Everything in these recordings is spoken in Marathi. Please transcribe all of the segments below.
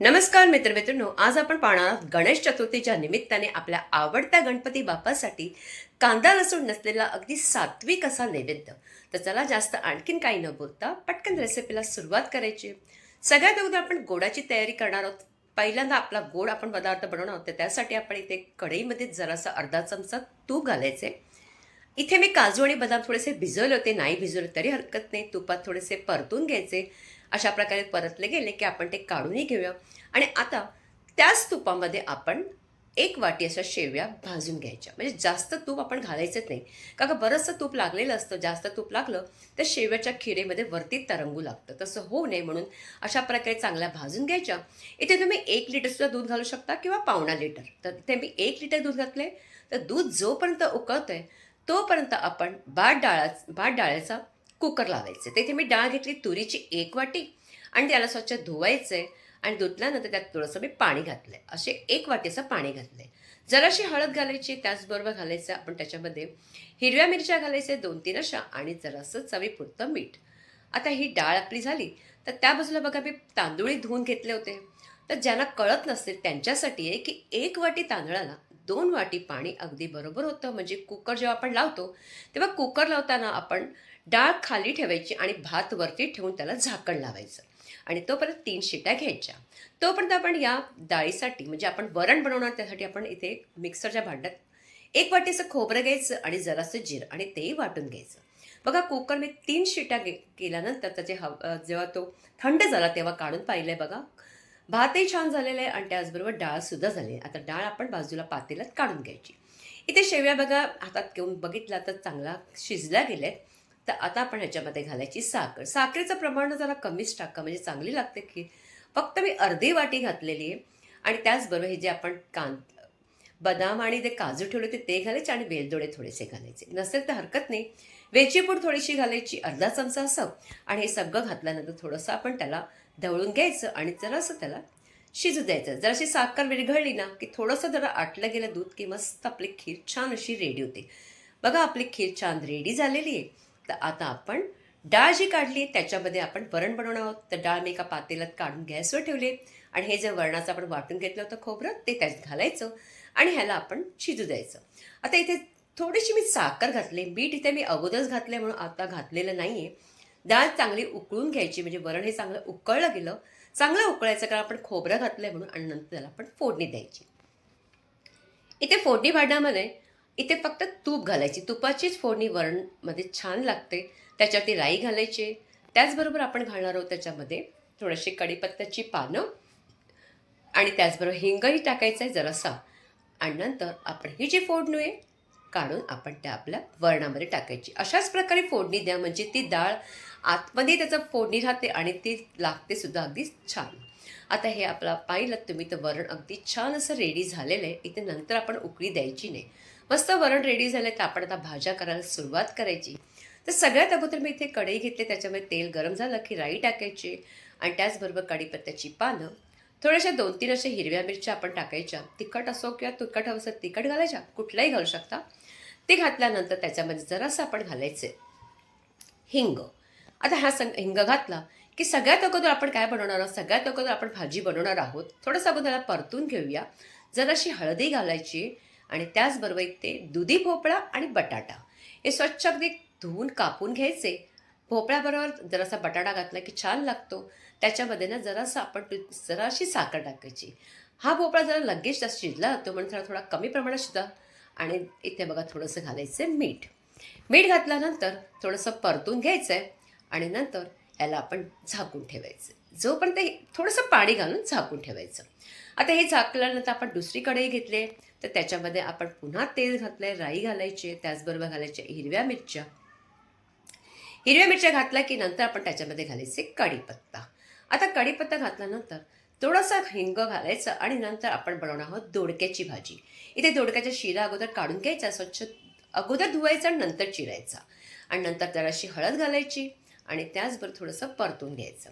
नमस्कार मित्रमित्रांनो आज आपण पाहणार आहोत गणेश चतुर्थीच्या निमित्ताने आपल्या आवडत्या गणपती बाप्पासाठी कांदा लसूण नसलेला अगदी सात्विक असा नैवेद्य. तर चला जास्त आणखीन काही न बोलता पटकन रेसिपीला सुरुवात करायची. सगळ्यात अगोदर आपण गोडाची तयारी करणार आहोत. पहिल्यांदा आपला गोड आपण पदार्थ बनवणार आहोत त्यासाठी आपण इथे कढईमध्ये जरासा अर्धा चमचा तूप घालायचे. इथे मी काजू आणि बदाम थोडेसे भिजवले होते नाही भिजवले तरी हरकत नाही. तुपात थोडेसे परतून घ्यायचे. अशा प्रकारे परतले गेले की आपण ते काढूनही घेऊया. आणि आता त्याच तुपामध्ये आपण एक वाटी अशा शेव्या भाजून घ्यायच्या. म्हणजे जास्त तूप आपण घालायचंच नाही. का का बरंचसं तूप लागलेलं असतं जास्त तूप लागलं तर शेव्याच्या खिरेमध्ये वरती तरंगू लागतं. तसं होऊ नये म्हणून अशा प्रकारे चांगल्या भाजून घ्यायच्या. इथे तुम्ही एक लिटरसुद्धा दूध घालू शकता किंवा पावणा लिटर तर इथे मी एक लिटर दूध घातले तर दूध जोपर्यंत उकळतं आहे तोपर्यंत आपण भात डाळा भात डाळ्याचा कुकर लावायचे. तिथे मी डाळ घेतली तुरीची एक वाटी आणि त्याला स्वच्छ धुवायचे आणि धुतल्यानंतर त्यात थोडंसं मी पाणी घातलंय. असे एक वाटीचं पाणी घातलंय. जराशी हळद घालायची त्याचबरोबर घालायचं आपण त्याच्यामध्ये हिरव्या मिरच्या घालायचे दोन तीन अशा आणि जरासं चवीपुरतं मीठ. आता ही डाळ आपली झाली तर त्या बाजूला बघा मी तांदूळी धुवून घेतले होते. तर ज्यांना कळत नसेल त्यांच्यासाठी आहे की एक वाटी तांदळाला दोन वाटी पाणी अगदी बरोबर होतं. म्हणजे कुकर जेव्हा आपण लावतो तेव्हा कुकर लावताना आपण डाळ खाली ठेवायची आणि भात वरती ठेवून त्याला झाकण लावायचं. आणि तोपर्यंत तीन शिट्या घ्यायच्या. तोपर्यंत आपण या डाळीसाठी म्हणजे आपण वरण बनवणार त्यासाठी आपण इथे मिक्सरच्या भांड्यात एक वाटीचं खोबरं घ्यायचं आणि जरासं जीर आणि तेही वाटून घ्यायचं. बघा कुकर मी तीन शिट्या गे केल्यानंतर त्याचे हव जेव्हा तो थंड झाला तेव्हा काढून पाहिलंय बघा. भातही छान झालेला आहे आणि त्याचबरोबर डाळसुद्धा झाली आहे. आता डाळ आपण बाजूला पातेल्यात काढून घ्यायची. इथे शेवया बघा हातात घेऊन बघितला तर चांगला शिजल्या गेल्या तर आता आपण ह्याच्यामध्ये घालायची साखर. साखरेचं प्रमाण जरा कमीच टाका म्हणजे चांगली लागते की. फक्त मी अर्धी वाटी घातलेली आहे आणि त्याचबरोबर हे जे आपण कान बदाम आणि ते काजू ठेवले होते ते घालायचे आणि वेलदोडे थोडेसे घालायचे. नसेल तर हरकत नाही. वेचीपूड थोडीशी घालायची अर्धा चमचा असं. आणि हे सगळं घातल्यानंतर थोडंसं आपण त्याला ढवळून घ्यायचं आणि जरासं त्याला शिजू द्यायचं. जराशी साखर विरघळली ना की थोडंसं जरा आटलं गेलं दूध की मस्त आपली खीर छान अशी रेडी होते. बघा आपली खीर छान रेडी झालेली आहे. तर आता आपण डाळ जी काढली त्याच्यामध्ये आपण वरण बनवणार आहोत. तर डाळ मी एका पातेल्यात काढून गॅसवर ठेवले आणि हे जे वरणाचं आपण वाटून घेतलं होतं खोबरं ते त्यात घालायचं आणि ह्याला आपण शिजू द्यायचं. आता इथे थोडीशी मी साखर घातली मीठ इथे मी अगोदरच घातले म्हणून आता घातलेलं नाही आहे डाळ चांगली उकळून घ्यायची म्हणजे वरण हे चांगलं उकळलं गेलं चांगलं उकळायचं कारण आपण खोबरं घातलंय म्हणून आणि नंतर त्याला आपण फोडणी द्यायची. इथे फोडणी भांड्यामध्ये इथे फक्त तूप घालायची. तुपाचीच फोडणी वरणमध्ये छान लागते. त्याच्यावरती राई घालायची. त्याचबरोबर आपण घालणार आहोत त्याच्यामध्ये थोडीशी कढीपत्त्याची पानं आणि त्याचबरोबर हिंगही टाकायचं आहे जरासा. आणि नंतर आपण ही जी फोडणी आहे काढून आपण त्या आपल्या वरणामध्ये टाकायची. अशाच प्रकारे फोडणी द्या म्हणजे ती डाळ आतमध्ये त्याचं फोडणी राहते आणि ती लागते सुद्धा अगदी छान. आता हे आपला पाहिलं तुम्ही तर वरण अगदी छान असं रेडी झालेलं आहे. इथे नंतर आपण उकळी द्यायची नाही. मस्त वरण रेडी झालं तर आपण आता भाज्या करायला सुरुवात करायची. तर सगळ्यात अगोदर मी इथे कढई घेतली त्याच्यामध्ये तेल गरम झालं की राई टाकायची आणि त्याचबरोबर कढीपत्त्याची पानं. थोड्याशा दोन तीन अशा हिरव्या मिरच्या आपण टाकायच्या. तिखट असो किंवा तुखट हवं तिखट घालायच्या. कुठलाही घालू शकता. ते घातल्यानंतर त्याच्यामध्ये जरासं आपण घालायचे हिंग. आता हा संग हिंग घातला की सगळ्यात अगोदर आपण काय बनवणार आहोत? सगळ्यात अगोदर आपण भाजी बनवणार आहोत. थोडंसं अगोदर त्याला परतून घेऊया. जराशी हळदी घालायची आणि त्याचबरोबर एक ते दुधी भोपळा आणि बटाटा. हे स्वच्छ अगदी धुवून कापून घ्यायचे. भोपळ्याबरोबर जरासा बटाटा घातला की छान लागतो. त्याच्यामध्ये ना जरासा आपण जराशी साखर टाकायची. हा भोपळा जरा लगेच जास्त शिजला जातो म्हणून थोडा थोडा कमी प्रमाणात शिजा आणि इथे बघा थोडंसं घालायचं मीठ. मीठ घातल्यानंतर थोडंसं परतून घ्यायचं आहे आणि नंतर याला आपण झाकून ठेवायचं. जोपर्यंत ते थोडंसं पाणी घालून झाकून ठेवायचं. आता हे झाकल्यानंतर आपण दुसरी कढई घेतले तर त्याच्यामध्ये आपण पुन्हा तेल घातलंय राई घालायचे त्याचबरोबर घालायच्या हिरव्या मिरच्या. हिरव्या मिरच्या घातल्या की नंतर आपण त्याच्यामध्ये घालायचे कढीपत्ता. आता कढीपत्ता घातल्यानंतर थोडासा हिंग घालायचं आणि नंतर आपण बनवणार आहोत दोडक्याची भाजी. इथे दोडक्याच्या शिरा अगोदर काढून घ्यायचा स्वच्छ अगोदर धुवायचा आणि नंतर चिरायचा. आणि नंतर जराशी हळद घालायची. आणि त्याचबरोबर थोडंसं परतून घ्यायचं.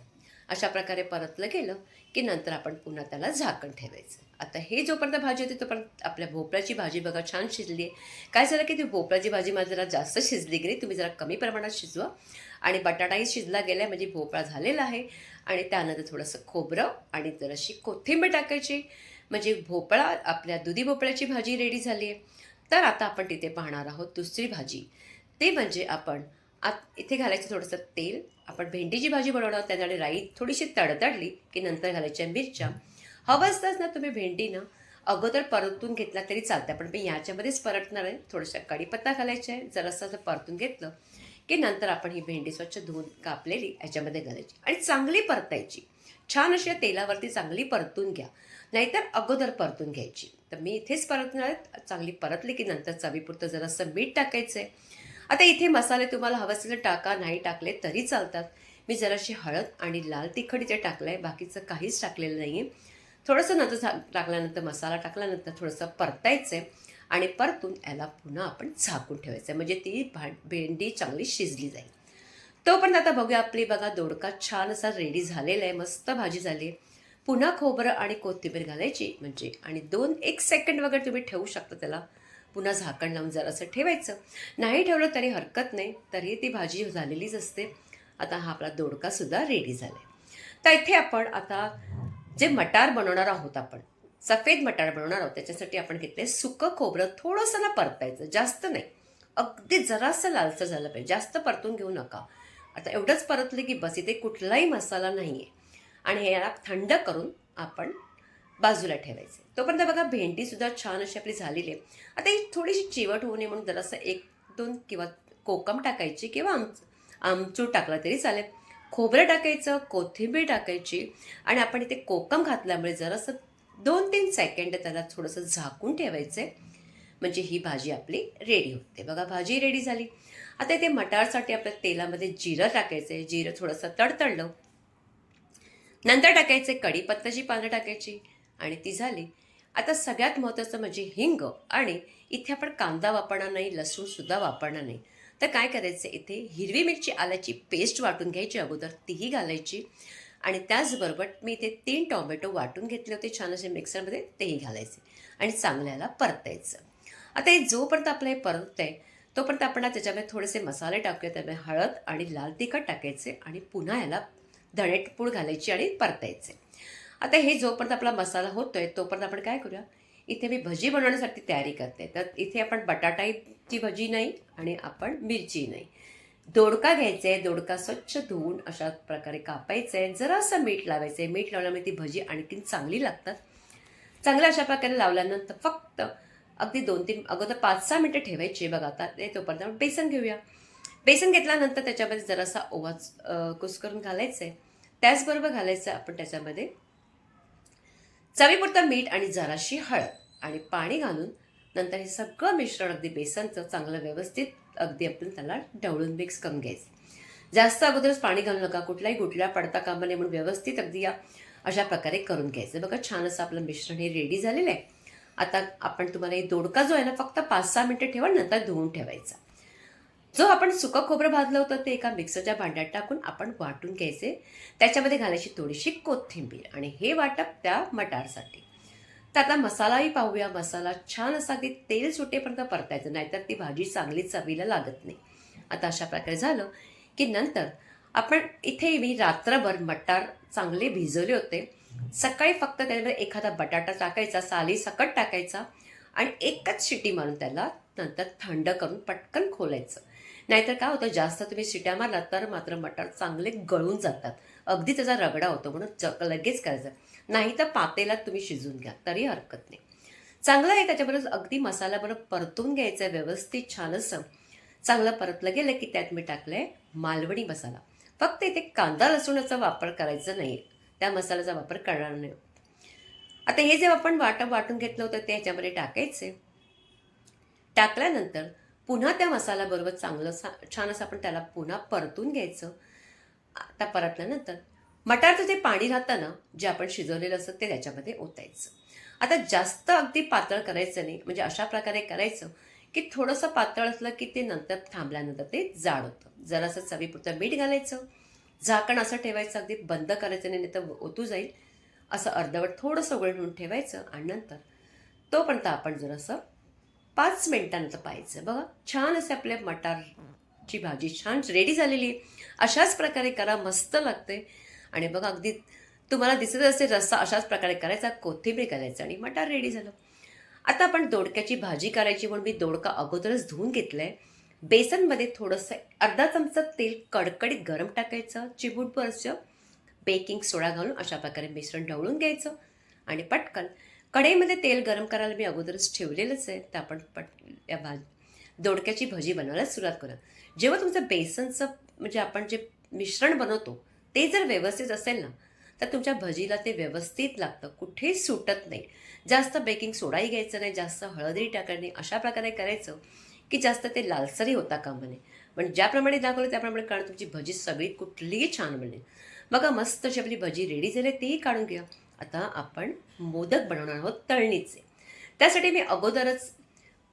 अशा प्रकारे परतलं गेलं की नंतर आपण पुन्हा त्याला झाकण ठेवायचं. आता हे जोपर्यंत भाजी होती तोपर्यंत आपल्या भोपळ्याची भाजी बघा छान शिजली आहे. काय झालं की ती भोपळ्याची भाजी माझी जरा जास्त शिजली गेली. तुम्ही जरा कमी प्रमाणात शिजवा. आणि बटाटाही शिजला गेला आहे म्हणजे भोपळा झालेला आहे. आणि त्यानंतर थोडंसं खोबरं आणि जराशी कोथिंबीर टाकायची. म्हणजे भोपळा आपल्या दुधी भोपळ्याची भाजी रेडी झाली आहे. तर आता आपण तिथे पाहणार आहोत दुसरी भाजी. ते म्हणजे आपण आत इथे घालायचं थोडंसं तेल. आपण भेंडीची भाजी बनवणार आहोत राई थोडीशी तडतडली की नंतर घालायच्या मिरच्या. हवं असताच ना तुम्ही भेंडीनं अगोदर परतून घेतला तरी चालतं पण मी याच्यामध्येच परतणार आहे. थोडंसं कढीपत्ता घालायचा आहे. जरासं असं परतून घेतलं की नंतर आपण ही भेंडी स्वच्छ धुवून कापलेली याच्यामध्ये घालायची आणि चांगली परतायची. छान अशी तेलावरती चांगली परतून घ्या. नाहीतर अगोदर परतून घ्यायची. तर मी इथेच परतणार आहे. चांगली परतली की नंतर चवीपुरतं जरासं मीठ टाकायचं आहे आता इथे मसाले तुम्हाला हवं असेल टाका नाही टाकले तरी चालतात. मी जराशी हळद आणि लाल तिखट इथे टाकलं आहे बाकीचं काहीच टाकलेलं नाही आहे थोडंसं नंतर झा टाकल्यानंतर मसाला टाकल्यानंतर थोडंसं परतायचं आहे आणि परतून याला पुन्हा आपण झाकून ठेवायचं आहे म्हणजे ती भा भेंडी चांगली शिजली जाईल. तोपर्यंत आता बघूया आपली बघा दोडका छान असा रेडी झालेला आहे मस्त भाजी झाली. आहे पुन्हा खोबरं आणि कोथिंबीर घालायची म्हणजे आणि दोन एक सेकंड वगैरे तुम्ही ठेवू शकता त्याला. पुन्हा झाकण लावून जरासं ठेवायचं. नाही ठेवलं तरी हरकत नाही तरी ती भाजी झालेलीच असते. आता हा आपला दोडकासुद्धा रेडी झाला आहे तर इथे आपण आता जे मटार बनवणार आहोत आपण सफेद मटार बनवणार आहोत त्याच्यासाठी आपण घेतले सुकं खोबरं थोडंसं ना परतायचं जास्त नाही. अगदी जरासं लालसर झालं पाहिजे जास्त परतून घेऊ नका. आता एवढंच परतले की बस इथे कुठलाही मसाला नाही आहे आणि हे याला थंड करून आपण बाजूला ठेवायचे. तोपर्यंत बघा भेंडीसुद्धा छान अशी आपली झालेली आहे. आता ही थोडीशी चिवट होऊ नये म्हणून जरासं एक दोन किंवा कोकम टाकायची किंवा आम आमचूर टाकला तरी चालेल. खोबरं टाकायचं कोथिंबीर टाकायची आणि आपण इथे कोकम घातल्यामुळे जरासं दोन तीन सेकंड त्याला थोडंसं झाकून ठेवायचं आहे म्हणजे ही भाजी आपली रेडी होते. बघा भाजी रेडी झाली. आता इथे मटारसाठी आपल्या तेलामध्ये जिरं टाकायचं आहे जिरं थोडंसं तडतडलं. नंतर टाकायचे कढीपत्त्याची पानं टाकायची. आणि ती झाली. आता सगळ्यात महत्त्वाचं म्हणजे हिंग आणि इथे आपण कांदा वापरणार नाही लसूणसुद्धा वापरणार नाही. तर काय करायचं इथे? हिरवी मिरची आल्याची पेस्ट वाटून घ्यायची अगोदर तीही घालायची. आणि त्याचबरोबर मी इथे तीन टोमॅटो वाटून घेतले होते छान असे मिक्सरमध्ये तेही घालायचे आणि चांगल्याला परतायचं. आता हे जोपर्यंत आपलं हे परत आहे तोपर्यंत आपण त्याच्यामध्ये थोडेसे मसाले टाकूया त्यामुळे हळद आणि लाल तिखट टाकायचे आणि पुन्हा याला धणेपूड घालायची आणि परतायचे. आता हे जोपर्यंत आपला मसाला होतो आहे तोपर्यंत आपण काय करूया? इथे मी भजी बनवण्यासाठी तयारी करते. तर इथे आपण बटाटाची भजी नाही आणि आपण मिरची नाही. दोडका घ्यायचा आहे दोडका स्वच्छ धुवून अशा प्रकारे कापायचं. आहे जरासं मीठ लावायचं. आहे मीठ लावल्यामुळे ती भजी आणखीन चांगली लागतात. चांगल्या अशा प्रकारे लावल्यानंतर फक्त अगदी दोन तीन अगोदर पाच सहा मिनटं ठेवायची. बघा आता ते तोपर्यंत आपण बेसन घेऊया. बेसन घेतल्यानंतर त्याच्यामध्ये जरासा ओवा कुस कुस्करून घालायचं आहे त्याचबरोबर घालायचं आपण त्याच्यामध्ये चवीपुरतं मीठ आणि जराशी हळद आणि पाणी घालून नंतर हे सगळं मिश्रण अगदी बेसनचं चांगलं व्यवस्थित अगदी आपण त्याला ढवळून मिक्स करून घ्यायचं. जास्त अगोदरच पाणी घालू नका कुठलाही गुठल्या पडता कामा नये म्हणून व्यवस्थित अगदी या अशा प्रकारे करून घ्यायचं. बघा छान असं आपलं मिश्रण हे रेडी झालेलं आहे. आता आपण तुम्हाला हे दोडका जो आहे ना फक्त पाच सहा मिनटं ठेवा नंतर धुवून ठेवायचा. जो आपण सुकं खोबरं भाजलं होतं ते एका मिक्सरच्या भांड्यात टाकून आपण वाटून घ्यायचे. त्याच्यामध्ये घालायची थोडीशी कोथिंबीर आणि हे वाटप त्या मटारसाठी. तर आता मसालाही पाहूया. मसाला छान असा अगदी तेल सुटेपर्यंत परतायचं नाहीतर ती भाजी चांगली चवीला लागत नाही. आता अशा प्रकारे झालं की नंतर आपण इथे मी रात्रभर मटार चांगले भिजवले होते. सकाळी फक्त त्याच्यामध्ये एखादा बटाटा टाकायचा साली सकट टाकायचा आणि एकच शिटी मारून त्याला नंतर थंड करून पटकन खोलायचं. नाहीतर काय होतं जास्त तुम्ही शिट्या मारला तर मात्र मटार चांगले गळून जातात. अगदी त्याचा रगडा होतो म्हणून चक लगेच करायचं. नाही तर पातेलात तुम्ही शिजून घ्या तरी हरकत नाही. चांगलं आहे त्याच्याबरोबर अगदी मसाल्याबरोबर परतून घ्यायचं आहे व्यवस्थित छान असं चांगलं परतलं गेलं की त्यात मी टाकलं आहे मालवणी मसाला. फक्त इथे कांदा लसूणाचा वापर करायचा नाही त्या मसाल्याचा वापर करणार नाही. आता हे जे आपण वाटप वाटून घेतलं होतं ते ह्याच्यामध्ये टाकायचे. टाकल्यानंतर पुन्हा त्या मसाल्याबरोबर चांगलं सा छान असं आपण त्याला पुन्हा परतून घ्यायचं. आता परतल्यानंतर मटारचं जे पाणी राहतं ना जे आपण शिजवलेलं असतं ते त्याच्यामध्ये ओतायचं. आता जास्त अगदी पातळ करायचं नाही म्हणजे अशा प्रकारे करायचं की थोडंसं पातळ असलं की ते नंतर थांबल्यानंतर ते जाड होतं. जरासं चवीपुरतं मीठ घालायचं. झाकण असं ठेवायचं अगदी बंद करायचं नाही तर ओतू जाईल. असं अर्धवट थोडंसं उघडून ठेवायचं आणि नंतर तोपर्यंत आपण जरासं पाच मिनटांचं पाहायचं. बघा छान असे आपल्या मटारची भाजी छान रेडी झालेली आहे. अशाच प्रकारे करा मस्त लागते आणि बघा अगदी तुम्हाला दिसत असेल रस्सा अशाच प्रकारे करायचा कोथिंबीर करायचं आणि मटार रेडी झालं. आता आपण दोडक्याची भाजी करायची म्हणून मी दोडका अगोदरच धुवून घेतलं आहे बेसनमध्ये थोडंसं अर्धा चमचा तेल कडकडीत गरम टाकायचं चिबूटभरचं बेकिंग सोडा घालून अशा प्रकारे मिश्रण ढवळून घ्यायचं आणि पटकन कढईमध्ये तेल गरम करायला मी अगोदरच ठेवलेलंच आहे. तर आपण पट या भाज दोडक्याची भजी बनवायला सुरुवात करूया. जेव्हा तुमचं बेसनचं म्हणजे आपण जे मिश्रण बनवतो ते जर व्यवस्थित असेल ना तर तुमच्या भजीला ते व्यवस्थित लागतं. कुठेच सुटत नाही. जास्त बेकिंग सोडाही घ्यायचं नाही. जास्त हळदही टाकायचं नाही. अशा प्रकारे करायचं की जास्त ते लालसरी होता कामा नये. पण ज्याप्रमाणे दाखवलं त्याप्रमाणे कारण तुमची भजी सगळी कुठलीही छान बनेल. बघा मस्त अशी आपली भजी रेडी झाली तीही काढून घ्या आता आपण मोदक बनवणार आहोत तळणीचे. त्यासाठी मी अगोदरच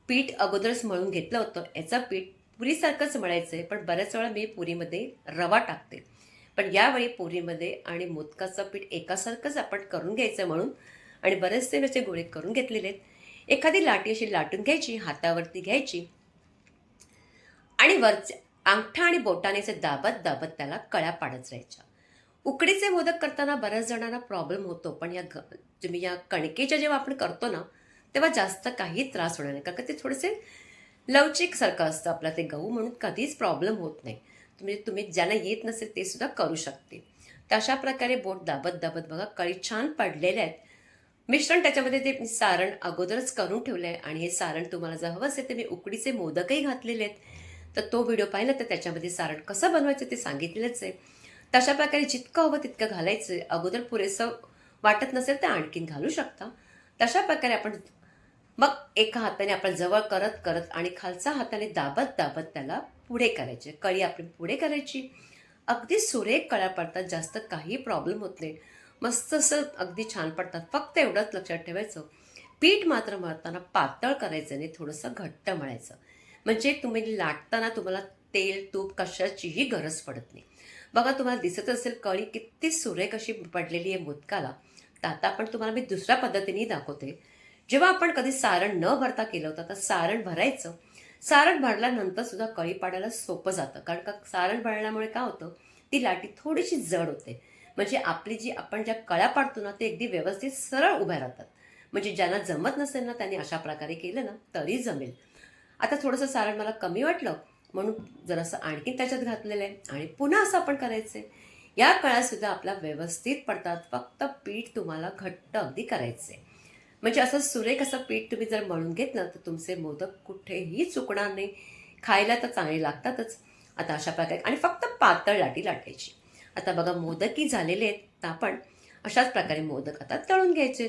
पीठ अगोदरच मळून घेतलं होतं. याचं पीठ पुरीसारखंच मळायचं आहे पण बऱ्याच वेळा मी पुरीमध्ये रवा टाकते. पण यावेळी पुरीमध्ये आणि मोदकाचं पीठ एकासारखंच आपण करून घ्यायचं म्हणून आणि बरेचसे त्याचे गोळे करून घेतलेले आहेत. एखादी लाटी अशी लाटून घ्यायची हातावरती घ्यायची आणि वरचे अंगठा आणि बोटाने असे दाबत दाबत त्याला कळ्या पाडत राहायच्या. उकडीचे मोदक करताना बऱ्याच जणांना प्रॉब्लेम होतो पण या घ तुम्ही या कणकेच्या जेव्हा आपण करतो ना तेव्हा जास्त काही त्रास होणार नाही कारण का ते थोडेसे लवचिकसारखं असतं आपलं ते गहू म्हणून कधीच प्रॉब्लेम होत नाही. म्हणजे तुम्ही ज्यांना येत नसेल ते सुद्धा करू शकते. तर अशा प्रकारे बोट दाबत दाबत बघा कळी छान पडलेल्या आहेत. मिश्रण त्याच्यामध्ये ते सारण अगोदरच करून ठेवलं आहे आणि हे सारण तुम्हाला जर हवं असेल तर मी उकडीचे मोदकही घातलेले आहेत. तर तो व्हिडिओ पाहिला तर त्याच्यामध्ये सारण कसं बनवायचं ते सांगितलेलंच आहे. तशा प्रकारे जितकं हवं तितकं घालायचं. अगोदर पुरेसं वाटत नसेल तर आणखीन घालू शकता. तशा प्रकारे आपण मग एका हाताने आपण जवळ करत करत आणि खालचा हाताने दाबत दाबत त्याला पुढे करायचे. कळी आपली पुढे करायची. अगदी सुरेख कळ्या पडतात. जास्त काही प्रॉब्लेम होत नाही. मस्त असं अगदी छान पडतात. फक्त एवढंच लक्षात ठेवायचं. पीठ मात्र मळताना पातळ करायचं नाही थोडंसं घट्ट मळायचं. म्हणजे तुम्ही लाटताना तुम्हाला तेल तूप कशाचीही गरज पडत नाही. बघा तुम्हाला दिसत असेल कळी किती सुरेख अशी पडलेली आहे मोदकाला. तर आता आपण तुम्हाला मी दुसऱ्या पद्धतीने दाखवते. जेव्हा आपण कधी सारण न भरता केलं होतं तर सारण भरायचं. सारण भरल्यानंतर सुद्धा कळी पाडायला सोपं जातं. कारण का सारण भरल्यामुळे काय होतं ती लाटी थोडीशी जड होते. म्हणजे आपली जी आपण ज्या कळ्या पाडतो ना ते अगदी व्यवस्थित सरळ उभ्या राहतात. म्हणजे ज्यांना जमत नसेल ना त्यांनी अशा प्रकारे केलं ना तरी जमेल. आता थोडंसं सारण मला कमी वाटलं म्हणून जरासं आणखी त्याच्यात घातलेलं आहे. आणि पुन्हा असं आपण करायचं आहे या काळातसुद्धा आपल्या व्यवस्थित पडतात. फक्त पीठ तुम्हाला घट्ट अगदी करायचं आहे म्हणजे असं सुरेख असं पीठ तुम्ही जर मळून घेतलं तर तुमचे मोदक कुठेही चुकणार नाही. खायला तर चांगले लागतातच. आता अशा प्रकारे आणि फक्त पातळ लाटी लाटायची. आता बघा मोदकही झालेले आहेत तर आपण अशाच प्रकारे मोदक आता तळून घ्यायचे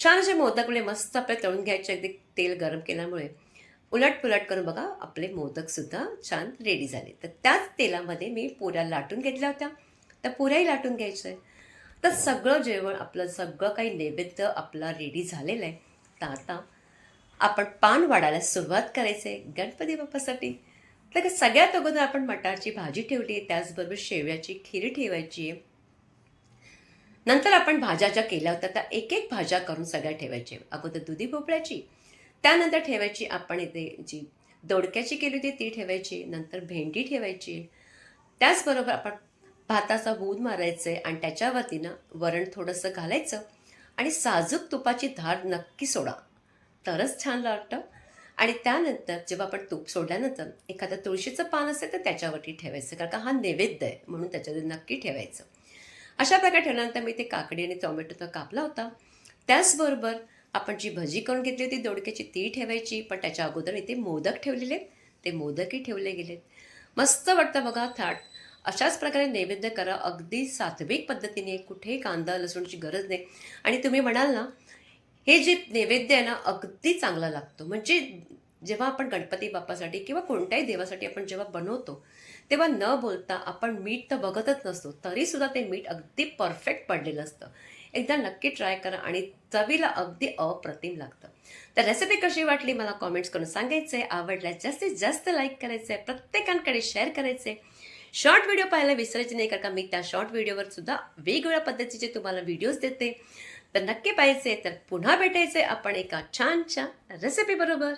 छान असे मोदकले मस्त आपले तळून घ्यायचे. अगदी तेल गरम केल्यामुळे उलटपुलट करून बघा आपले मोदकसुद्धा छान रेडी झाले. तर त्याच तेलामध्ये मी पुऱ्या लाटून घेतल्या होत्या. तर पुऱ्याही लाटून घ्यायचं. आहे तर सगळं जेवण आपलं सगळं काही नैवेद्य आपला रेडी झालेलं आहे. तर आता आपण पान वाढायला सुरुवात करायचं आहे गणपती बाप्पासाठी. तर सगळ्यात अगोदर आपण मटारची भाजी ठेवली आहे. त्याचबरोबर शेवयाची खीर ठेवायची आहे. नंतर आपण भाज्या ज्या केल्या होत्या त्या एक एक भाज्या करून सगळ्या ठेवायच्या अगोदर दुधी भोपळ्याची त्यानंतर ठेवायची आपण इथे जी दोडक्याची केली होती ती ठेवायची नंतर भेंडी ठेवायची. त्याचबरोबर आपण भाताचा बूद मारायचं आहे आणि त्याच्यावरती ना वरण थोडंसं घालायचं आणि साजूक तुपाची धार नक्की सोडा. तरच छान वाटतं आणि त्यानंतर जेव्हा आपण तूप सोडल्यानंतर एखादं तुळशीचं पान असेल तर त्याच्यावरती ठेवायचं कारण का हा नैवेद्य आहे म्हणून त्याच्यावर नक्की ठेवायचं. अशा प्रकारे ठेवल्यानंतर मी ते काकडी आणि टोमॅटोचा कापला होता. त्याचबरोबर आपण जी भजी करून घेतली होती दोडक्याची ती ठेवायची पण त्याच्या अगोदर इथे मोदक ठेवलेले. ते मोदकही ठेवले गेलेत मस्त वाटतं बघा थाट. अशाच प्रकारे नैवेद्य करा. अगदी सात्विक पद्धतीने कुठेही कांदा लसूणची गरज नाही. आणि तुम्ही म्हणाल ना हे जे नैवेद्य आहे ना अगदी चांगला लागतो. म्हणजे जेव्हा आपण गणपती बाप्पासाठी किंवा कोणत्याही देवासाठी आपण जेव्हा बनवतो तेव्हा न बोलता आपण मीठ तर बघतच नसतो. तरीसुद्धा ते मीठ अगदी परफेक्ट पडलेलं असतं. एकदा नक्की ट्राय करा आणि चवीला अगदी अप्रतिम लागतं. तर रेसिपी कशी वाटली मला कॉमेंट्स करून सांगायचं आहे आवडल्यास जास्तीत जास्त लाईक करायचं आहे प्रत्येकांकडे शेअर करायचे शॉर्ट व्हिडिओ पाहायला विसरायचे नाही कारण का मी त्या शॉर्ट व्हिडिओवर सुद्धा वेगवेगळ्या पद्धतीचे तुम्हाला व्हिडिओज देते. तर नक्की पाहायचे तर पुन्हा भेटायचे आपण एका छानच्या रेसिपी बरोबर.